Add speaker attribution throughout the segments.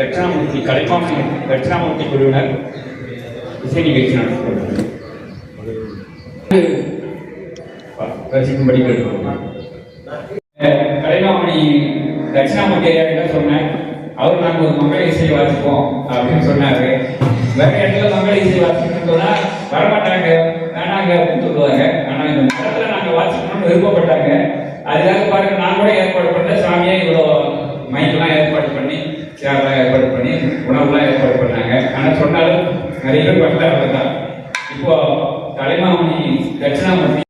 Speaker 1: தட்சிணாமூர்த்தி குழுவினர் இசை நிகழ்ச்சி நடத்தப்படுகிறது ரசிக்கும்படி கேட்டுக்கொள்கிறேன் கலைமாமணி தட்சிணாமூர்த்தி ஐயா என்ன சொன்னேன் அவர் நாங்கள் ஒரு மங்கள இசை வாசிப்போம் அப்படின்னு சொன்னாரு. வேற இடத்துல மங்கள இசை வாசிக்கணும்னு சொன்னா வரமாட்டாங்க வேணாங்க அப்படின்னு சொல்லுவாங்க. ஆனா இந்த மரத்துல நாங்க வாசிக்கணும்னு விருப்பப்பட்டாங்க அதுக்காக பாருங்க நான் கூட ஏற்பாடு பண்ண சாமியா இவ்வளோ மைக்கெல்லாம் ஏற்பாடு பண்ணி சேர்லாம் ஏற்பாடு பண்ணி உணவுலாம் ஏற்பாடு பண்ணாங்க. ஆனால் சொன்னாலும் நிறைய பேர் பட்டாங்க தான் இப்போ தலைமாமணி தட்சிணாமூர்த்தி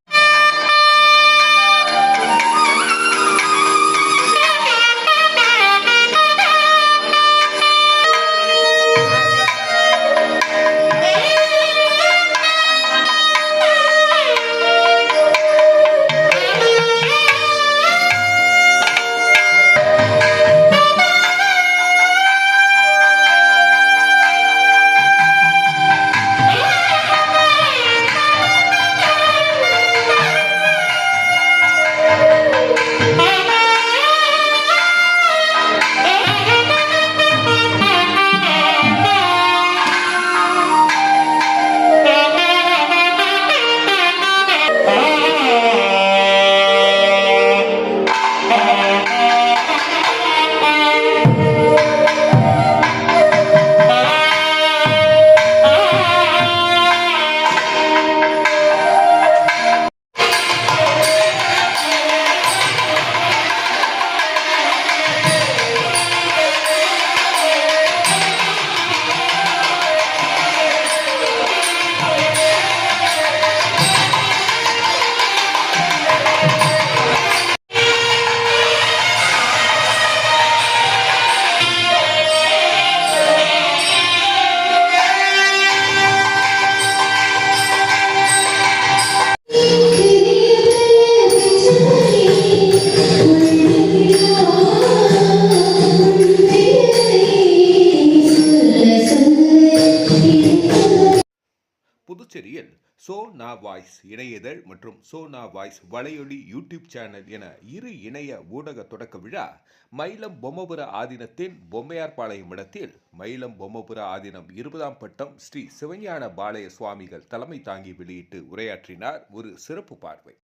Speaker 2: நா வாய்ஸ் இணையதழ் மற்றும் சோனா வாய்ஸ் வலையொலி யூடியூப் சேனல் என இரு இணைய ஊடக தொடக்க விழா மயிலம் பொம்மபுர ஆதீனத்தின் பொம்மையார்பாளையம் இடத்தில் மயிலம் பொம்மபுர ஆதீனம் இருபதாம் பட்டம் ஸ்ரீ சிவஞான பாளைய சுவாமிகள் தலைமை தாங்கி வெளியிட்டு உரையாற்றினார் ஒரு சிறப்பு பார்வை.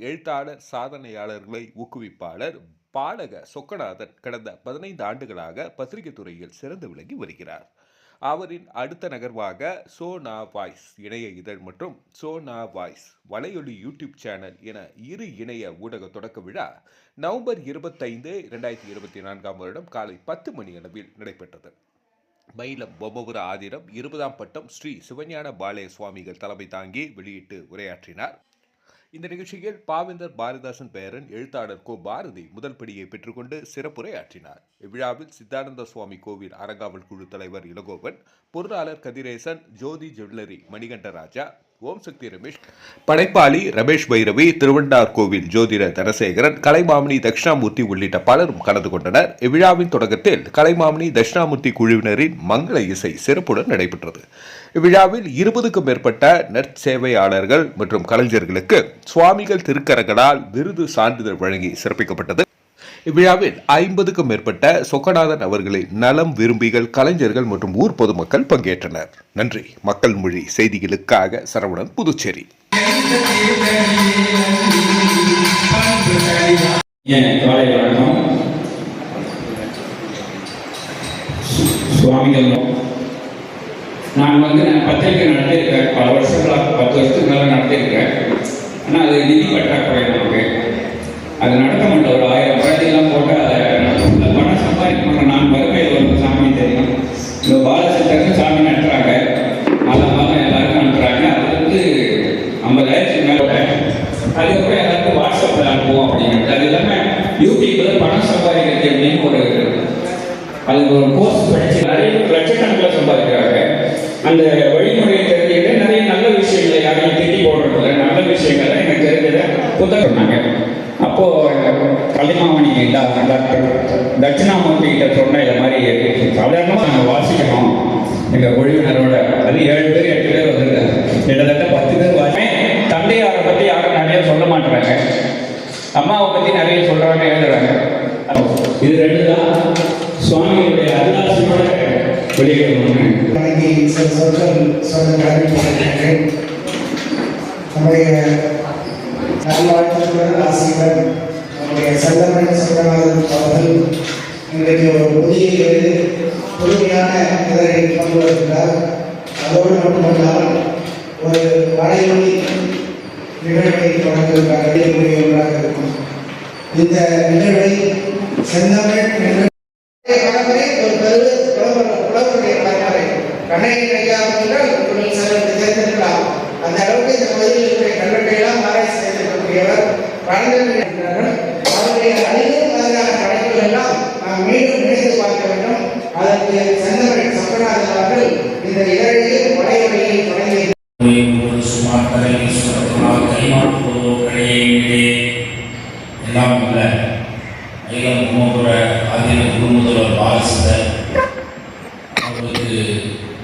Speaker 2: எழுத்தாளர் சாதனையாளர்களை ஊக்குவிப்பாளர் பாலக சொக்கநாதன் கடந்த பதினைந்து ஆண்டுகளாக பத்திரிகை துறையில் சிறந்து விளங்கி வருகிறார். அவரின் அடுத்த நகர்வாக சோனா வாய்ஸ் இணைய இதழ் மற்றும் சோனா வாய்ஸ் வலையொலி யூடியூப் சேனல் என இரு இணைய ஊடக தொடக்க விழா நவம்பர் இருபத்தைந்து இரண்டாயிரத்தி இருபத்தி நான்காம் வருடம் காலை பத்து மணி அளவில் நடைபெற்றது. மயிலம் பொம்மபுர ஆதிரம் இருபதாம் பட்டம் ஸ்ரீ சிவஞான பாலே சுவாமிகள் தலைமை தாங்கி வெளியிட்டு உரையாற்றினார். இந்த நிகழ்ச்சியில் பாவேந்தர் பாரதிதாசன் பெயரன் எழுத்தாளர் கோ பாரதி முதல் படியை பெற்றுக்கொண்டு சிறப்புரையாற்றினார். இவ்விழாவில் சித்தானந்த சுவாமி கோவில் அறங்காவல் குழு தலைவர் இளகோவன் பொருளாளர் கதிரேசன் ஜோதி ஜுவல்லரி மணிகண்டராஜா ஓம் சக்தி ரமேஷ். படைப்பாளி ரமேஷ் பைரவி திருவண்டார் கோவில் ஜோதிட தனசேகரன் கலைமாமணி தட்சிணாமூர்த்தி உள்ளிட்ட பலரும் கலந்து கொண்டனர். இவ்விழாவின் தொடக்கத்தில் கலைமாமணி தட்சிணாமூர்த்தி குழுவினரின் மங்கள இசை சிறப்புடன் நடைபெற்றது. இவ்விழாவில் இருபதுக்கும் மேற்பட்ட நற்சேவையாளர்கள் மற்றும் கலைஞர்களுக்கு சுவாமிகள் திருக்கரங்களால் விருது சான்றிதழ் வழங்கி சிறப்பிக்கப்பட்டது. இவ்விழாவில் ஐம்பதுக்கும் மேற்பட்ட சொக்கநாதன் அவர்களின் நலம் விரும்பிகள் கலைஞர்கள் மற்றும் ஊர் பொதுமக்கள் பங்கேற்றனர். நன்றி. மக்கள் மொழி செய்திகளுக்காக சரவணன் புதுச்சேரி.
Speaker 1: காலை வணக்கம். சுவாமிகள் நான் வந்து நான் பத்திரிக்கை நடத்தியிருக்கேன். பல வருஷங்களாக பத்து வருஷத்துக்கு மேலே நடத்தியிருக்கேன். ஆனால் அது நிதி பற்றாக்குறை நமக்கு. அது நடத்த மாட்டேன் ஒரு ஆயிரம் போட்டு அதை நடத்த பணம் சம்பாதிக்கணும் நான் வறுமையில் வந்து சாமி தெரியும். இந்த பாலசித்தருக்கு சாமி நடத்துகிறாங்க மாதம் மாதம் எல்லாருக்கும் அனுப்புகிறாங்க அது வந்து ஐம்பதாயிரத்துக்கு மேலே அதுக்கப்புறம் எல்லாருக்கும் வாட்ஸ்அப்பில் அனுப்புவோம் அப்படிங்கிறது. அது இல்லாமல் யூடியூப்பில் பணம் சம்பாதிக்கிறது அப்படின்னு ஒரு அதுக்கு ஒரு கோர்ஸ் படிச்சு நிறைய லட்சக்கணக்கில் சம்பாதிக்கிறாங்க. அந்த வழிமுறையை தெரிஞ்சுக்கிட்டு நிறைய நல்ல விஷயங்களை யாரையும் திட்டி போடுறதில்ல. நல்ல விஷயங்களை எனக்கு தெரிஞ்சதை புத்தகம் பண்ணாங்க கலிமாமணி டாக்டர் தட்சிணாமூர்த்தி கிட்ட சொன்ன இந்த மாதிரி சாதாரணமாக நாங்கள் வாசிக்கணும். எங்கள் குழுவினரோட அது ஏழு பேர் எட்டு பேர் வந்திருக்காங்க. கிட்டத்தட்ட பத்து பேர் வாசி தந்தையாரை பற்றி யாரும் நிறைய சொல்ல மாட்டாங்க அம்மாவை பற்றி நிறைய சொல்கிறாங்க எழுதுறாங்க. இது ரெண்டு தான். சுவாமியுடைய அருளாசியோட
Speaker 3: வெளியிடணும் சில சொற்கள் சொல்ல நம்முடைய நல்வாழ்த்துக்கள் ஆசிரியர் நம்முடைய செல்லமணி சொந்தநாதன் அவர்கள் இன்றைக்கு ஒரு புதிய ஏழு புதுமையான இதழை கொண்டு வருகிறார். அதோடு மட்டுமல்லாமல் ஒரு வலையொலி நிகழ்வை தொடங்குவதற்காக ஒன்றாக இருக்கும். இந்த நிகழ்வை செந்தமிழ் பரம்பரை ஒரு பெரு புலவருடைய பரம்பரை கண்ணையின் என்றால் அந்த அளவுக்கு இந்த பகுதியில் இருக்கிற கல்வெட்டை ஆராய்ச்சி செய்திருக்கக்கூடியவர் வளர்ந்திருக்கிறார்கள் அவருடைய அழிவும் படைப்புகள் எல்லாம் நாம் மீண்டும் நினைத்து பார்க்க வேண்டும். அதற்கு செந்தமிழ் அவர்கள் இந்த தொடங்கி
Speaker 4: சுமார் சுரத்தினால் கைமாற்றுவதோ எல்லாம் உள்ள ஐயம் குமபுர ஆதீன குருமுதல்வர் பாலசிதர் அவருக்கு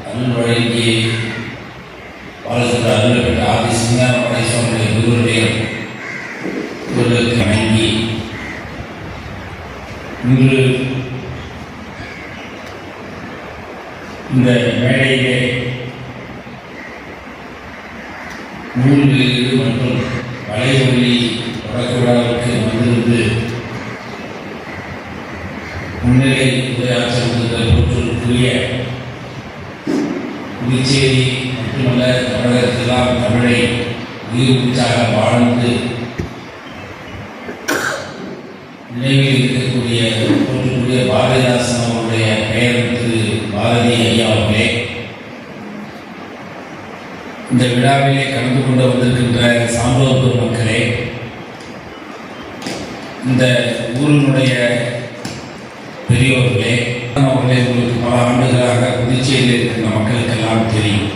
Speaker 4: அருள் வழங்கி பாலசிதர் அருள் பெற்ற ஆதி கொள்ள கணங்கி இன்று இந்த மேடையிலே நூல் மற்றும் வலையொலி தொடக்க வந்திருந்து முன்னிலை உரையாற்றுகின்ற போற்றுக்குரிய புதுச்சேரி மட்டுமல்ல தமிழகத்தெல்லாம் தமிழை உயிர் உற்சாக வாழ்ந்து நினைவில் இருக்கக்கூடிய போற்றக்கூடிய பாரதிதாசன் அவருடைய பெயர் திரு பாரதி ஐயா அவர்களே. இந்த விழாவிலே கலந்து கொண்டு வந்திருக்கின்ற சான்றோர் பெருமக்களே இந்த ஊரினுடைய பெரியோர்களே அவர்களே உங்களுக்கு பல ஆண்டுகளாக புதுச்சேரியில் இருக்கின்ற மக்களுக்கெல்லாம் தெரியும்.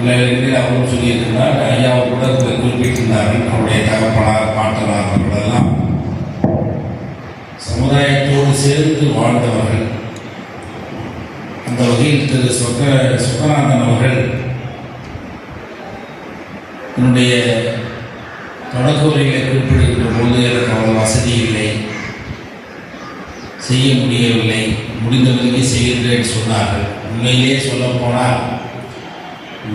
Speaker 4: இல்லை அவரும் சொல்லியிருக்கிறார் ஐயாவை கூட குறிப்பிட்டிருந்தார்கள் அவருடைய தகப்பனார் பாட்டனார் அவர்களெல்லாம் சமுதாயத்தோடு சேர்ந்து வாழ்ந்தவர்கள். அந்த வகையில் திரு சொக்க சொக்கநாதன் அவர்கள் என்னுடைய தொடக்கவுரைகளை குறிப்பிடுகின்ற போது எனக்கு அவ்வளவு வசதி இல்லை செய்ய முடியவில்லை முடிந்த செய்கின்றேன் சொன்னார்கள். உண்மையிலேயே சொல்ல போனால்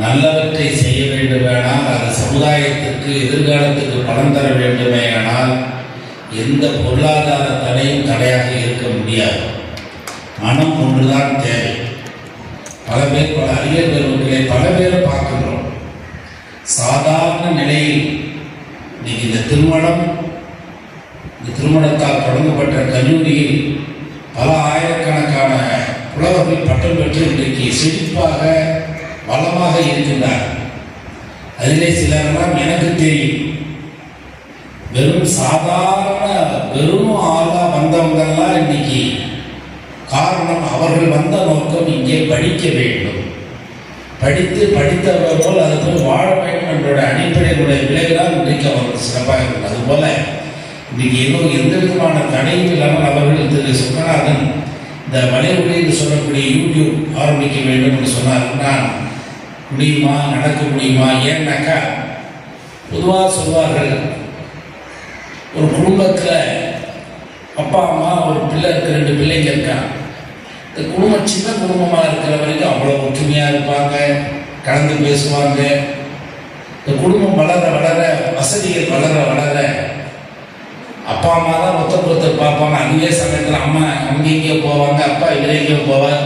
Speaker 4: நல்லவற்றை செய்ய வேண்டுமானால் அது சமுதாயத்துக்கு எதிர்காலத்துக்கு பணம் தர வேண்டுமேயானால் எந்த பொருளாதார தடையும் தடையாக இருக்க முடியாது. மனம் ஒன்றுதான் தேவை. பல பேர் பல அறிஞர் பெருமக்களை பல பேரை பார்க்கின்றோம் சாதாரண நிலையில் இன்னைக்கு இந்த திருமணம் இந்த திருமணத்தால் தொடங்கப்பட்ட கல்லூரியில் பல ஆயிரக்கணக்கான புலவர்கள் பட்டம் பெற்று இன்றைக்கு செழிப்பாக வளமாக இருக்கின்றார். அதிலே சிலரெல்லாம் எனக்கு தெரியும். வெறும் சாதாரண வெறும் ஆளா வந்தவங்கெல்லாம் இன்னைக்கு காரணம் அவர்கள் வந்த நோக்கம் இங்கே படிக்க வேண்டும். படித்து படித்தவர்கள் போல் அது போல் வாழ வேண்டும் என்ற அடிப்படையினுடைய விளைவுதான் இன்றைக்கு அவர்கள் சிறப்பாக இருக்கும் அதுபோல இன்னைக்கு ஏதோ எந்த விதமான தடையும் இல்லாமல் அவர்கள் திரு சுக்கநாதன் இந்த வலையொலி என்று சொல்லக்கூடிய யூடியூப் ஆரம்பிக்க வேண்டும் என்று சொன்னார் நான் முடியுமா? நடக்க முடியுமா? ஏன்னாக்கா பொதுவாக சொல்வார்கள் ஒரு குடும்பத்தில் அப்பா அம்மா ஒரு பிள்ளை இருக்க ரெண்டு பிள்ளைங்க இருக்கான் இந்த குடும்பம் சின்ன குடும்பமாக இருக்கிற வரைக்கும் அவ்வளோ ஒற்றுமையாக இருப்பாங்க கலந்து பேசுவாங்க. இந்த குடும்பம் வளர வளர வசதிகள் வளர வளர அப்பா அம்மா தான் ஒருத்தர் ஒருத்தர் பார்ப்பாங்க அங்கேயே சமயத்தில் அம்மா அங்கே இங்கே போவாங்க அப்பா இவரே எங்கேயோ போவார்.